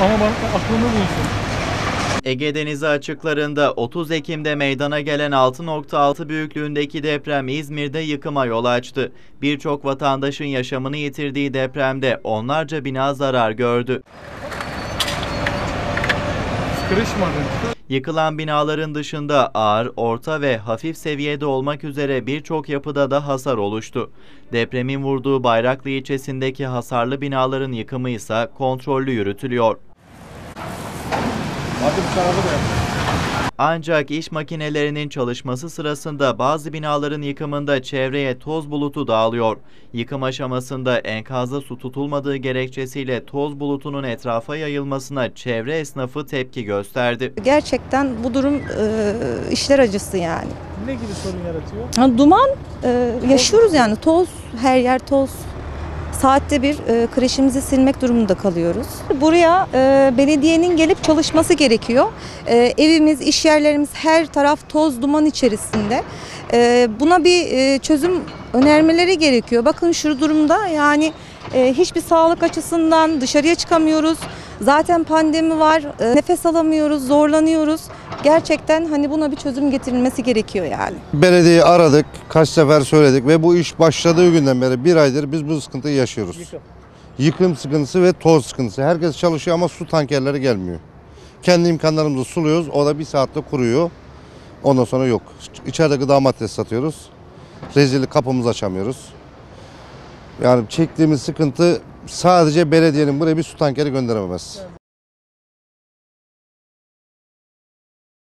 Ama bana aklını bulsun. Ege Denizi açıklarında 30 Ekim'de meydana gelen 6.6 büyüklüğündeki deprem İzmir'de yıkıma yol açtı. Birçok vatandaşın yaşamını yitirdiği depremde onlarca bina zarar gördü. Kırışmadı. Yıkılan binaların dışında ağır, orta ve hafif seviyede olmak üzere birçok yapıda da hasar oluştu. Depremin vurduğu Bayraklı ilçesindeki hasarlı binaların yıkımı ise kontrollü yürütülüyor. Ancak iş makinelerinin çalışması sırasında bazı binaların yıkımında çevreye toz bulutu dağılıyor. Yıkım aşamasında enkazda su tutulmadığı gerekçesiyle toz bulutunun etrafa yayılmasına çevre esnafı tepki gösterdi. Gerçekten bu durum e, işler acısı yani. Ne gibi sorun yaratıyor? Ha, duman e, yaşıyoruz yani toz her yer toz. Saatte bir e, kreşimizi silmek durumunda kalıyoruz. Buraya e, belediyenin gelip çalışması gerekiyor. E, evimiz, iş yerlerimiz her taraf toz duman içerisinde. E, buna bir e, çözüm önermeleri gerekiyor. Bakın şu durumda yani e, hiçbir sağlık açısından dışarıya çıkamıyoruz. Zaten pandemi var. e, nefes alamıyoruz, zorlanıyoruz. Gerçekten hani buna bir çözüm getirilmesi gerekiyor yani. Belediyeyi aradık, kaç sefer söyledik ve bu iş başladığı günden beri bir aydır biz bu sıkıntıyı yaşıyoruz. Yıkım. Yıkım sıkıntısı ve toz sıkıntısı. Herkes çalışıyor ama su tankerleri gelmiyor. Kendi imkanlarımızla suluyoruz, o da bir saatte kuruyor. Ondan sonra yok. İçeride gıda maddesi satıyoruz. Rezillik kapımızı açamıyoruz. Yani çektiğimiz sıkıntı sadece belediyenin buraya bir su tankeri gönderememesi.